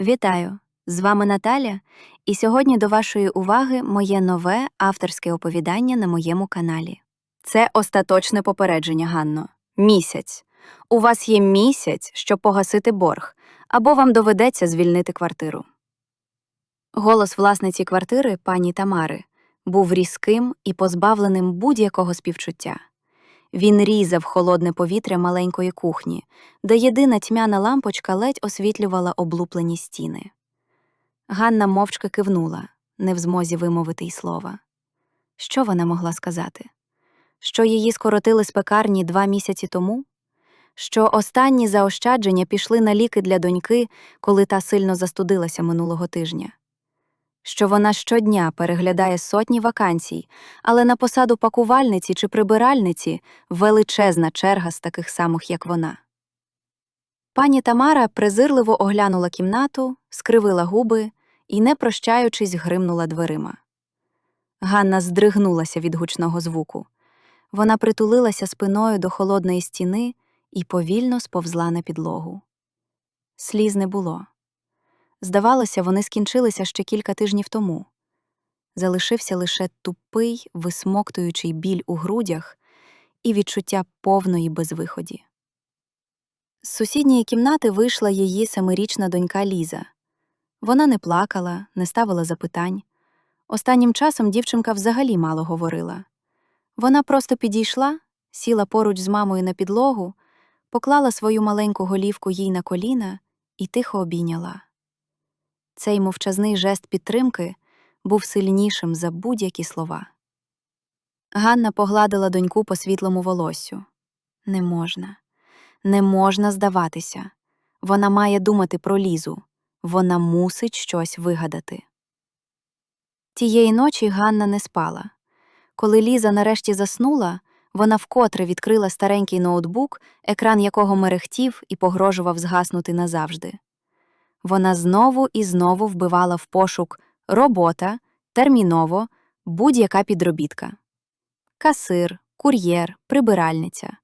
Вітаю! З вами Наталя, і сьогодні до вашої уваги моє нове авторське оповідання на моєму каналі. Це остаточне попередження, Ганно. Місяць. У вас є місяць, щоб погасити борг, або вам доведеться звільнити квартиру. Голос власниці квартири, пані Тамари, був різким і позбавленим будь-якого співчуття. Він різав холодне повітря маленької кухні, де єдина тьмяна лампочка ледь освітлювала облуплені стіни. Ганна мовчки кивнула, не в змозі вимовити й слова. Що вона могла сказати? Що її скоротили з пекарні два місяці тому? Що останні заощадження пішли на ліки для доньки, коли та сильно застудилася минулого тижня? Що вона щодня переглядає сотні вакансій, але на посаду пакувальниці чи прибиральниці величезна черга з таких самих, як вона. Пані Тамара презирливо оглянула кімнату, скривила губи і, не прощаючись, гримнула дверима. Ганна здригнулася від гучного звуку. Вона притулилася спиною до холодної стіни і повільно сповзла на підлогу. Сліз не було. Здавалося, вони скінчилися ще кілька тижнів тому. Залишився лише тупий, висмоктуючий біль у грудях і відчуття повної безвиході. З сусідньої кімнати вийшла її семирічна донька Ліза. Вона не плакала, не ставила запитань. Останнім часом дівчинка взагалі мало говорила. Вона просто підійшла, сіла поруч з мамою на підлогу, поклала свою маленьку голівку їй на коліна і тихо обійняла. Цей мовчазний жест підтримки був сильнішим за будь-які слова. Ганна погладила доньку по світлому волоссю. Не можна, не можна здаватися. Вона має думати про лізу, вона мусить щось вигадати. Тієї ночі Ганна не спала. Коли Ліза нарешті заснула, вона вкотре відкрила старенький ноутбук, екран якого мерехтів і погрожував згаснути назавжди. Вона знову і знову вбивала в пошук робота, терміново, будь-яка підробітка. Касир, кур'єр, прибиральниця.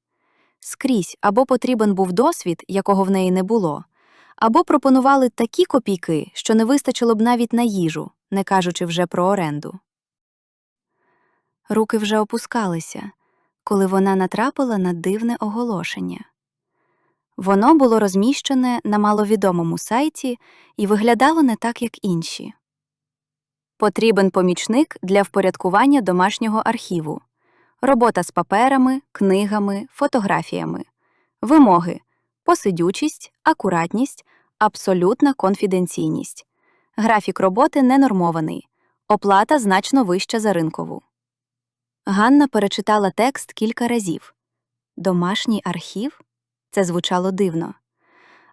Скрізь або потрібен був досвід, якого в неї не було, або пропонували такі копійки, що не вистачило б навіть на їжу, не кажучи вже про оренду. Руки вже опускалися, коли вона натрапила на дивне оголошення. Воно було розміщене на маловідомому сайті і виглядало не так, як інші. Потрібен помічник для впорядкування домашнього архіву, робота з паперами, книгами, фотографіями, вимоги, посидючість, акуратність, абсолютна конфіденційність. Графік роботи ненормований, оплата значно вища за ринкову. Ганна перечитала текст кілька разів. Домашній архів? Це звучало дивно.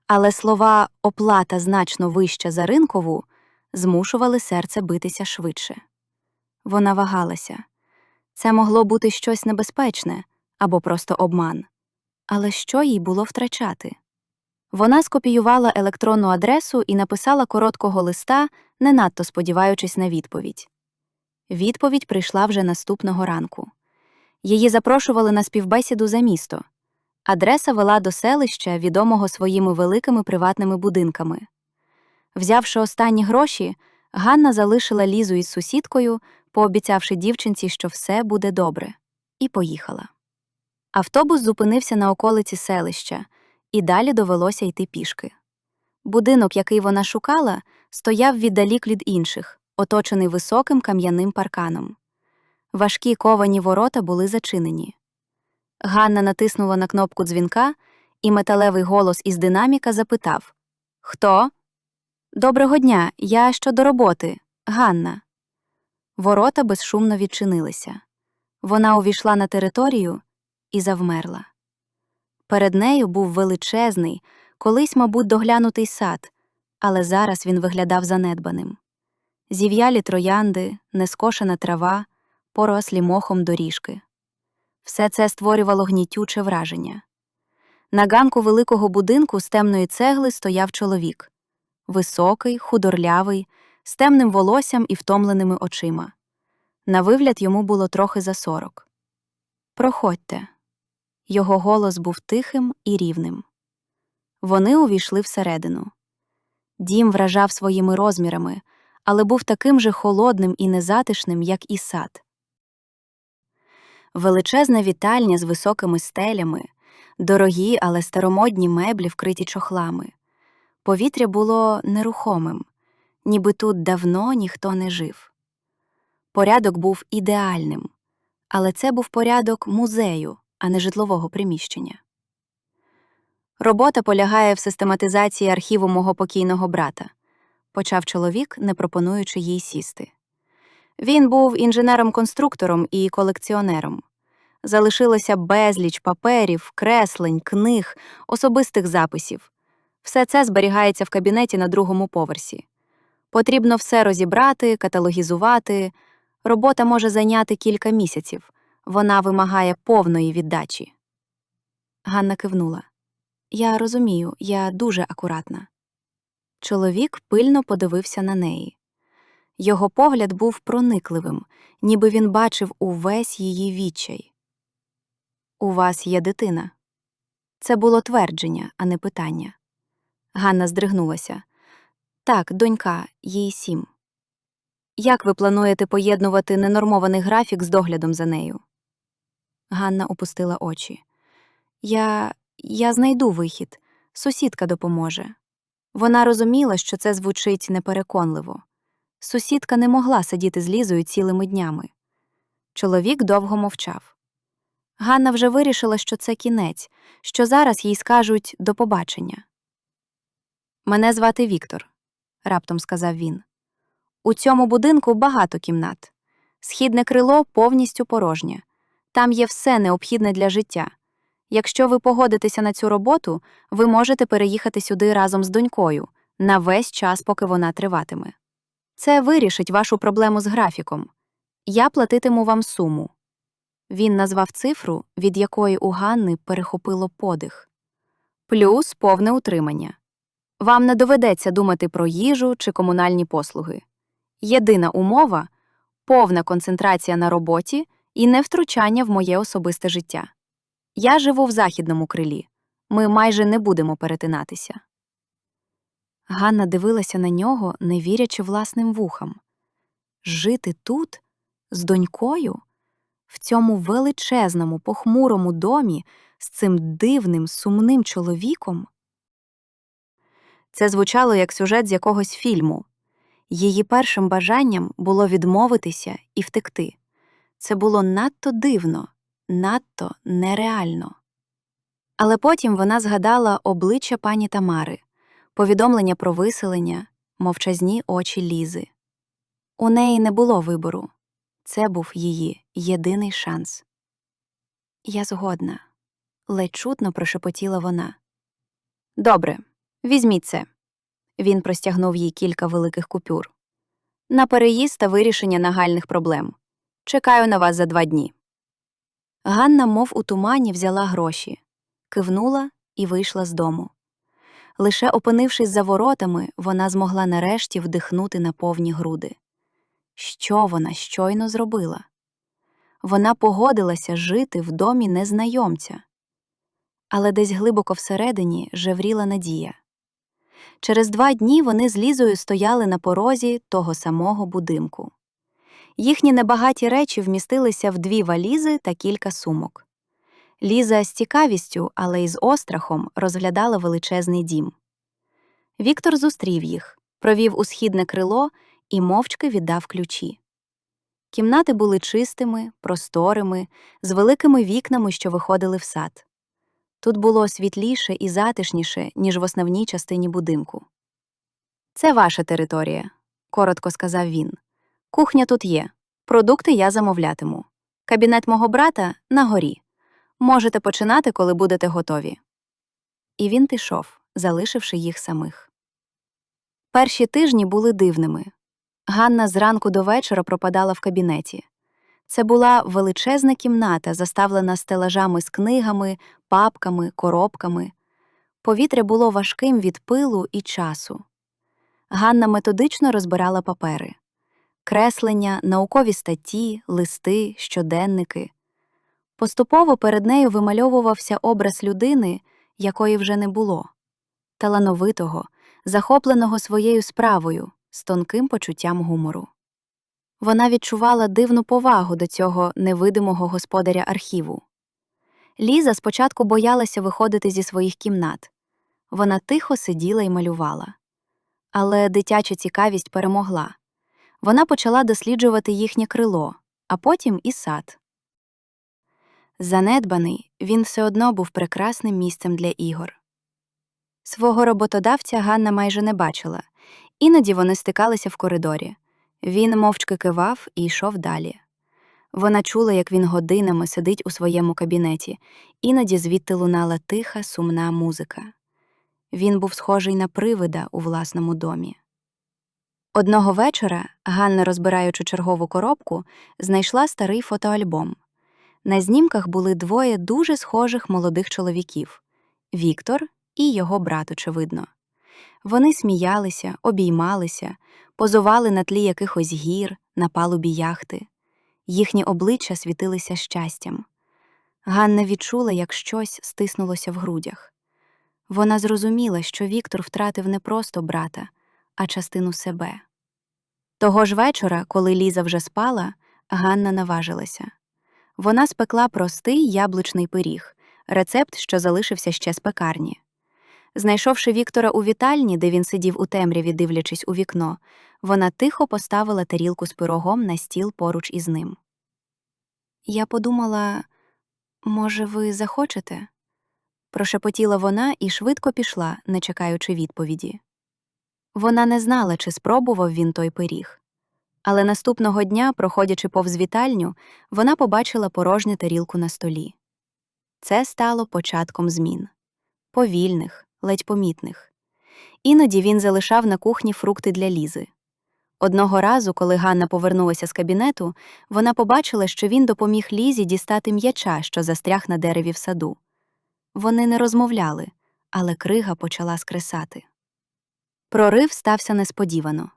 Але слова оплата значно вища за ринкову змушували серце битися швидше. Вона вагалася. Це могло бути щось небезпечне або просто обман. Але що їй було втрачати? Вона скопіювала електронну адресу і написала короткого листа, не надто сподіваючись на відповідь. Відповідь прийшла вже наступного ранку. Її запрошували на співбесіду за місто. Адреса вела до селища, відомого своїми великими приватними будинками. Взявши останні гроші, Ганна залишила лізу із сусідкою, пообіцявши дівчинці, що все буде добре, і поїхала. Автобус зупинився на околиці селища, і далі довелося йти пішки. Будинок, який вона шукала, стояв віддалік від інших, оточений високим кам'яним парканом. Важкі ковані ворота були зачинені. Ганна натиснула на кнопку дзвінка, і металевий голос із динаміка запитав Хто? Доброго дня, я щодо роботи, Ганна. Ворота безшумно відчинилися. Вона увійшла на територію і завмерла. Перед нею був величезний, колись, мабуть, доглянутий сад, але зараз він виглядав занедбаним. Зів'ялі троянди, нескошена трава, порослі мохом доріжки. Все це створювало гнітюче враження. На ганку великого будинку з темної цегли стояв чоловік високий, худорлявий, з темним волоссям і втомленими очима. На вигляд йому було трохи за сорок. Проходьте. Його голос був тихим і рівним. Вони увійшли всередину. Дім вражав своїми розмірами, але був таким же холодним і незатишним, як і сад. Величезна вітальня з високими стелями, дорогі, але старомодні меблі, вкриті чохлами. Повітря було нерухомим, ніби тут давно ніхто не жив. Порядок був ідеальним, але це був порядок музею, а не житлового приміщення. Робота полягає в систематизації архіву мого покійного брата, почав чоловік, не пропонуючи їй сісти. Він був інженером-конструктором і колекціонером. Залишилося безліч паперів, креслень, книг, особистих записів. Все це зберігається в кабінеті на другому поверсі. Потрібно все розібрати, каталогізувати. Робота може зайняти кілька місяців. Вона вимагає повної віддачі. Ганна кивнула. Я розумію, я дуже акуратна. Чоловік пильно подивився на неї. Його погляд був проникливим, ніби він бачив увесь її відчай. У вас є дитина. Це було твердження, а не питання. Ганна здригнулася. Так, донька, їй сім. Як ви плануєте поєднувати ненормований графік з доглядом за нею? Ганна опустила очі. Я. я знайду вихід. Сусідка допоможе. Вона розуміла, що це звучить непереконливо. Сусідка не могла сидіти з Лізою цілими днями. Чоловік довго мовчав. Ганна вже вирішила, що це кінець, що зараз їй скажуть до побачення. Мене звати Віктор, раптом сказав він. У цьому будинку багато кімнат. Східне крило повністю порожнє. Там є все необхідне для життя. Якщо ви погодитеся на цю роботу, ви можете переїхати сюди разом з донькою на весь час, поки вона триватиме. Це вирішить вашу проблему з графіком. Я платитиму вам суму. Він назвав цифру, від якої у Ганни перехопило подих. Плюс повне утримання. Вам не доведеться думати про їжу чи комунальні послуги. Єдина умова повна концентрація на роботі і невтручання в моє особисте життя. Я живу в західному крилі. Ми майже не будемо перетинатися. Ганна дивилася на нього, не вірячи власним вухам. Жити тут з донькою, в цьому величезному, похмурому домі з цим дивним, сумним чоловіком. Це звучало як сюжет з якогось фільму. Її першим бажанням було відмовитися і втекти. Це було надто дивно, надто нереально. Але потім вона згадала обличчя пані Тамари, повідомлення про виселення, мовчазні очі Лізи. У неї не було вибору. Це був її єдиний шанс. Я згодна, ледь чутно прошепотіла вона. Добре, візьміть це. Він простягнув їй кілька великих купюр. На переїзд та вирішення нагальних проблем. Чекаю на вас за два дні. Ганна, мов у тумані, взяла гроші, кивнула і вийшла з дому. Лише опинившись за воротами, вона змогла нарешті вдихнути на повні груди. Що вона щойно зробила? Вона погодилася жити в домі незнайомця. Але десь глибоко всередині жевріла надія. Через два дні вони з Лізою стояли на порозі того самого будинку. Їхні небагаті речі вмістилися в дві валізи та кілька сумок. Ліза з цікавістю, але й з острахом розглядала величезний дім. Віктор зустрів їх, провів у східне крило і мовчки віддав ключі. Кімнати були чистими, просторими, з великими вікнами, що виходили в сад. Тут було світліше і затишніше, ніж в основній частині будинку. Це ваша територія, коротко сказав він. Кухня тут є. Продукти я замовлятиму. Кабінет мого брата на горі. Можете починати, коли будете готові. І він пішов, залишивши їх самих. Перші тижні були дивними. Ганна зранку до вечора пропадала в кабінеті. Це була величезна кімната, заставлена стелажами з книгами, папками, коробками. Повітря було важким від пилу і часу. Ганна методично розбирала папери креслення, наукові статті, листи, щоденники. Поступово перед нею вимальовувався образ людини, якої вже не було талановитого, захопленого своєю справою, з тонким почуттям гумору. Вона відчувала дивну повагу до цього невидимого господаря архіву. Ліза спочатку боялася виходити зі своїх кімнат. Вона тихо сиділа і малювала. Але дитяча цікавість перемогла. Вона почала досліджувати їхнє крило, а потім і сад. Занедбаний, він все одно був прекрасним місцем для ігор. Свого роботодавця Ганна майже не бачила, іноді вони стикалися в коридорі. Він мовчки кивав і йшов далі. Вона чула, як він годинами сидить у своєму кабінеті, іноді звідти лунала тиха, сумна музика. Він був схожий на привида у власному домі. Одного вечора Ганна, розбираючи чергову коробку, знайшла старий фотоальбом. На знімках були двоє дуже схожих молодих чоловіків Віктор і його брат, очевидно. Вони сміялися, обіймалися, позували на тлі якихось гір, на палубі яхти. Їхні обличчя світилися щастям. Ганна відчула, як щось стиснулося в грудях. Вона зрозуміла, що Віктор втратив не просто брата, а частину себе. Того ж вечора, коли Ліза вже спала, Ганна наважилася. Вона спекла простий яблучний пиріг, рецепт, що залишився ще з пекарні. Знайшовши Віктора у вітальні, де він сидів у темряві, дивлячись у вікно, вона тихо поставила тарілку з пирогом на стіл поруч із ним. Я подумала, може, ви захочете? прошепотіла вона і швидко пішла, не чекаючи відповіді. Вона не знала, чи спробував він той пиріг. Але наступного дня, проходячи повз вітальню, вона побачила порожню тарілку на столі. Це стало початком змін повільних, ледь помітних. Іноді він залишав на кухні фрукти для лізи. Одного разу, коли Ганна повернулася з кабінету, вона побачила, що він допоміг Лізі дістати м'яча, що застряг на дереві в саду. Вони не розмовляли, але крига почала скресати. Прорив стався несподівано.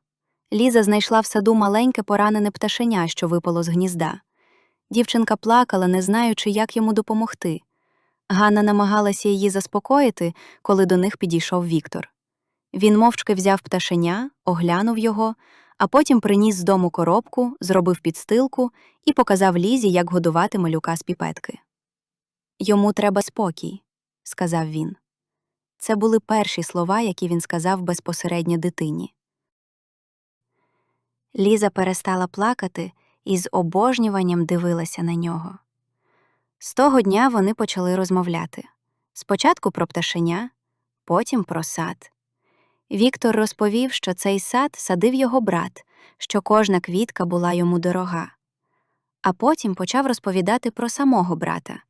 Ліза знайшла в саду маленьке поранене пташеня, що випало з гнізда. Дівчинка плакала, не знаючи, як йому допомогти. Ганна намагалася її заспокоїти, коли до них підійшов Віктор. Він мовчки взяв пташеня, оглянув його, а потім приніс з дому коробку, зробив підстилку і показав Лізі, як годувати малюка з піпетки. Йому треба спокій, сказав він. Це були перші слова, які він сказав безпосередньо дитині. Ліза перестала плакати і з обожнюванням дивилася на нього. З того дня вони почали розмовляти спочатку про пташеня, потім про сад. Віктор розповів, що цей сад садив його брат, що кожна квітка була йому дорога. А потім почав розповідати про самого брата,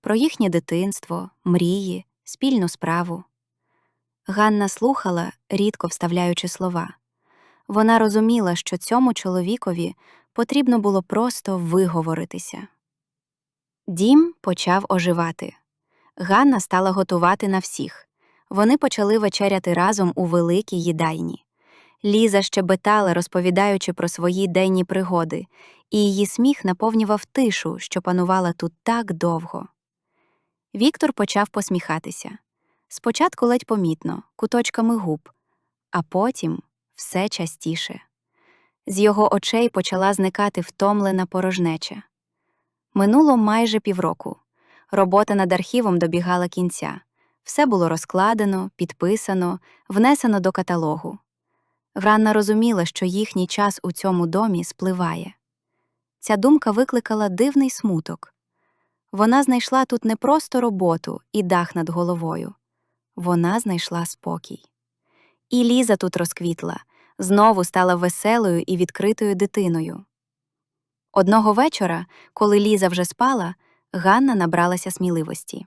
про їхнє дитинство, мрії, спільну справу. Ганна слухала, рідко вставляючи слова. Вона розуміла, що цьому чоловікові потрібно було просто виговоритися. Дім почав оживати. Ганна стала готувати на всіх. Вони почали вечеряти разом у великій їдайні. Ліза щебетала, розповідаючи про свої денні пригоди, і її сміх наповнював тишу, що панувала тут так довго. Віктор почав посміхатися. Спочатку ледь помітно, куточками губ, а потім все частіше. З його очей почала зникати втомлена порожнеча. Минуло майже півроку. Робота над архівом добігала кінця. Все було розкладено, підписано, внесено до каталогу. Вранна розуміла, що їхній час у цьому домі спливає. Ця думка викликала дивний смуток. Вона знайшла тут не просто роботу і дах над головою, вона знайшла спокій. І Ліза тут розквітла, знову стала веселою і відкритою дитиною. Одного вечора, коли Ліза вже спала, Ганна набралася сміливості.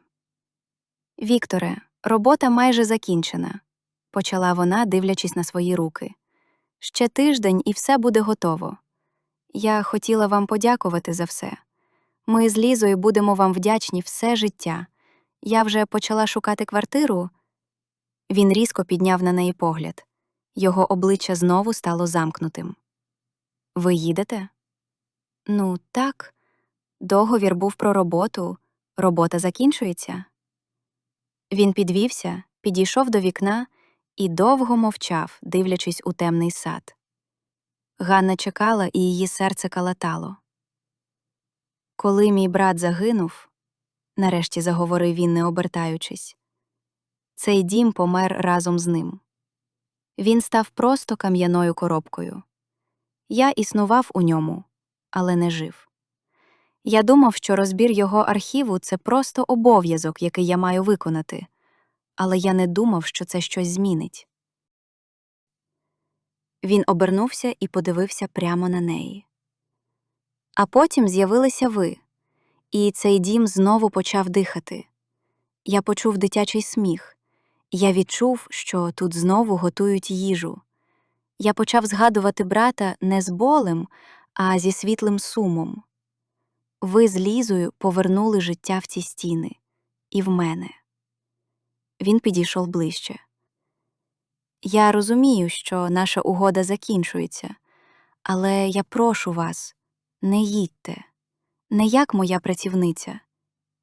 Вікторе, робота майже закінчена, почала вона, дивлячись на свої руки. Ще тиждень і все буде готово. Я хотіла вам подякувати за все. Ми з Лізою будемо вам вдячні все життя. Я вже почала шукати квартиру. Він різко підняв на неї погляд. Його обличчя знову стало замкнутим. Ви їдете? Ну, так. Договір був про роботу, робота закінчується. Він підвівся, підійшов до вікна і довго мовчав, дивлячись у темний сад. Ганна чекала, і її серце калатало. Коли мій брат загинув, нарешті заговорив він, не обертаючись, цей дім помер разом з ним. Він став просто кам'яною коробкою. Я існував у ньому, але не жив. Я думав, що розбір його архіву це просто обов'язок, який я маю виконати, але я не думав, що це щось змінить. Він обернувся і подивився прямо на неї. А потім з'явилися ви, і цей дім знову почав дихати. Я почув дитячий сміх. Я відчув, що тут знову готують їжу. Я почав згадувати брата не з болем, а зі світлим сумом. Ви з Лізою повернули життя в ці стіни, і в мене. Він підійшов ближче. Я розумію, що наша угода закінчується, але я прошу вас, не їдьте, не як моя працівниця.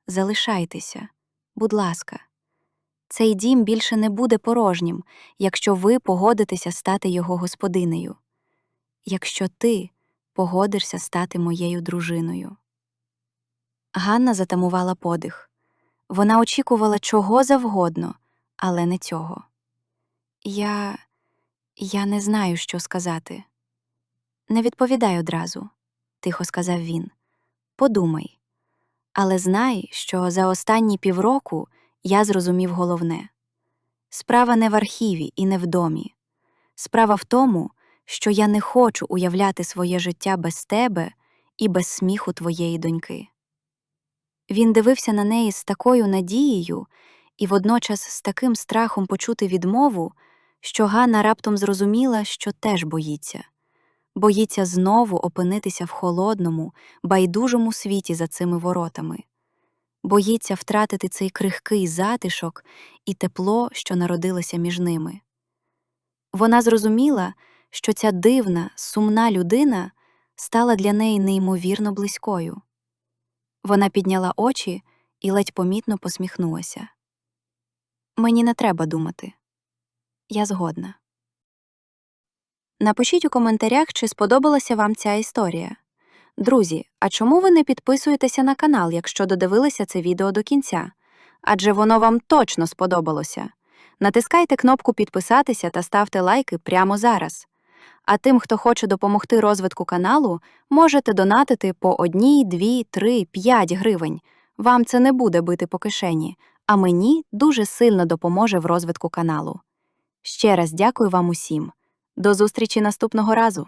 Залишайтеся, будь ласка. Цей дім більше не буде порожнім, якщо ви погодитеся стати його господинею, якщо ти погодишся стати моєю дружиною. Ганна затамувала подих. Вона очікувала чого завгодно, але не цього. Я. я не знаю, що сказати. Не відповідай одразу, тихо сказав він. Подумай. Але знай, що за останні півроку я зрозумів головне справа не в архіві і не в домі. Справа в тому, що я не хочу уявляти своє життя без тебе і без сміху твоєї доньки. Він дивився на неї з такою надією і водночас з таким страхом почути відмову, що Ганна раптом зрозуміла, що теж боїться, боїться знову опинитися в холодному, байдужому світі за цими воротами, боїться втратити цей крихкий затишок і тепло, що народилося між ними. Вона зрозуміла, що ця дивна, сумна людина стала для неї неймовірно близькою. Вона підняла очі і ледь помітно посміхнулася. Мені не треба думати. Я згодна. Напишіть у коментарях, чи сподобалася вам ця історія. Друзі, а чому ви не підписуєтеся на канал, якщо додивилися це відео до кінця? Адже воно вам точно сподобалося. Натискайте кнопку підписатися та ставте лайки прямо зараз. А тим, хто хоче допомогти розвитку каналу, можете донатити по 1, 2, 3, 5 гривень. Вам це не буде бити по кишені, а мені дуже сильно допоможе в розвитку каналу. Ще раз дякую вам усім. До зустрічі наступного разу!